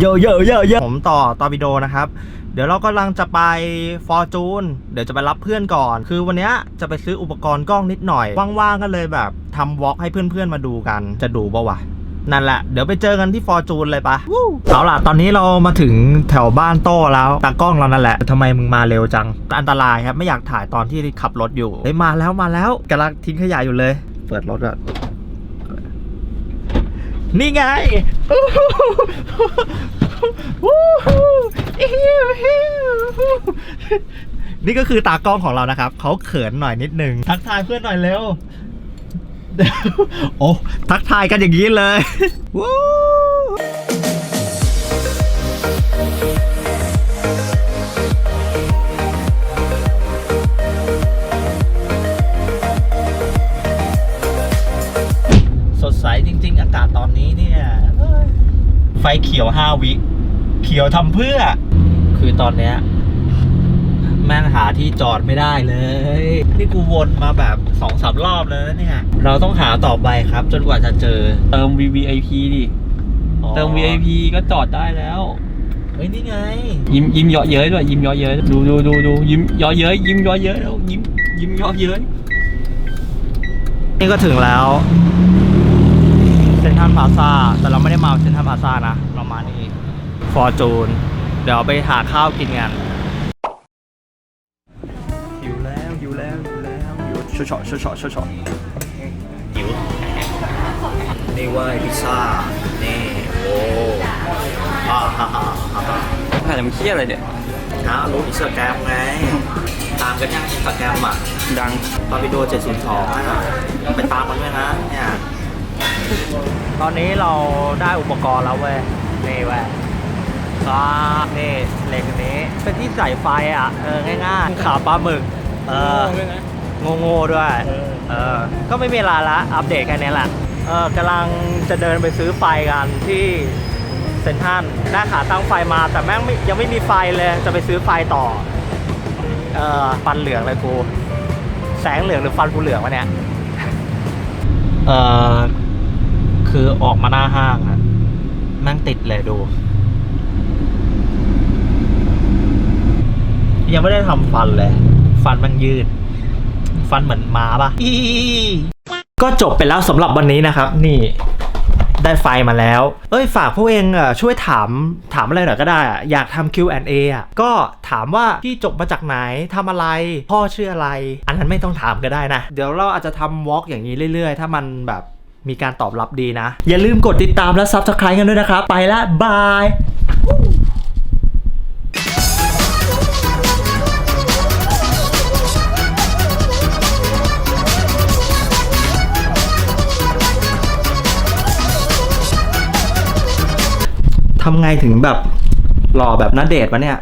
โยโยโยโยผมต่อตอร์ปิโดนะครับ เดี๋ยวเรากำลังจะไปฟอร์จูนเดี๋ยวจะไปรับเพื่อนก่อน คือวันนี้จะไปซื้ออุปกรณ์กล้องนิดหน่อย ว่างๆก็เลยแบบทำวอล์กให้เพื่อนๆมาดูกัน จะดูปะวะนั่นแหละ เดี๋ยวไปเจอกันที่ฟอร์จูนเลยปะเอาล่ะ ตอนนี้เรามาถึงแถวบ้านโต้แล้วตากล้องเรานั่นแหละทำไมมึงมาเร็วจัง อันตรายครับ ไม่อยากถ่ายตอนที่ขับรถอยู่เฮ้ยมาแล้วมาแล้วกำลังทิ้งขยะอยู่เลย เปิดรถก่อะ นี่ไงนี่ก็คือตากล้องของเรานะครับ เขาเขินหน่อยนิดนึง ทักทายเพื่อนหน่อยเร็ว โอ้ ทักทายกันอย่างนี้เลยวู้ ดใสจริง ๆ อากาศตอนนี้เนี่ยเอ้ยไฟเขียวห้าวิเขียวทำเพื่อ คือตอนเนี้ยแม่งหาที่จอดไม่ได้เลย นี่กูวนมาแบบสองสามรอบแล้วนะเนี่ย เราต้องหาต่อไปครับ จนกว่าจะเจอ เติม VVIP ดิอ๋อเติม VIP ก็จอดได้แล้ว เฮ้ยนี่ไง ยิ้มยิ้มเยาะเย้ยด้วยยิ้มเยาะเย้ยดูดูดูดูยิ้มเยาะเย้ยยิ้มเยาะเย้ยแล้วยิ้มยิ้มเยาะเย้ยนี่ก็ถึงแล้วเซ นทรัลพลาซาแต่เราไม่ได้มาเซนทรัลพลาซานะ เรามานี่ฟอร์จูน เดี๋ยวไปหาข้าวกินกันหิวแล้วหิวแล้วหิวแล้วหิวช่วยช่วยช่วยช่วยช่วยช่วยหิวนี่เว่าพิซซ่านี่โอ้ฮ่าฮ่าฮ่าฮ่าถ่ายทำเคี้ยอะไรเนี่ยฮะรู้อินสตาแกรมไงตามกันยังอินสตาแกรมอะดังตอนวิดีโอ702นะไปตามมันด้วยนะเนี่ย ตอนนี้เราได้อุปกรณ์แล้วเว้ย นี่เว้ยก็นี่เหล็กนี้ เป็นที่ใส่ไฟอะ เออ ง่ายๆ ขาปลาหมึก เออโง่ๆด้วย เออ ก็ไม่มีอะไรละ อัปเดตแค่นี้แหละ เออกำลังจะเดินไปซื้อไฟกันที่เซ็นทรัลได้ขาตั้งไฟมาแต่แม่งยังไม่มีไฟเลย จะไปซื้อไฟต่อ เออฟันเหลืองเลยกู แสงเหลืองหรือฟันกูเหลืองวะเนี่ย เออ คือออกมาหน้าห้างอะแม่งติดเลยดู ยังไม่ได้ทำฟันเลย ฟันมันยืด ฟันเหมือนม้าปะก็จบไปแล้วสำหรับวันนี้นะครับ นี่ได้ไฟมาแล้ว เอ้ยฝากพวกเองอะช่วยถามถามอะไรหน่อยก็ได้อะอยากทำ Q&A อะก็ถามว่าพี่จบมาจากไหนทำอะไร พ่อชื่ออะไร อันนั้นไม่ต้องถามก็ได้นะ เดี๋ยวเราอาจจะทำวอล์กอย่างนี้เรื่อยๆ ถ้ามันแบบ มีการตอบรับดีนะ อย่าลืมกดติดตามและ Subscribe กันด้วยนะครับ ไปละบายทำไงถึงแบบหล่อแบบนัดเดทวะเนี่ย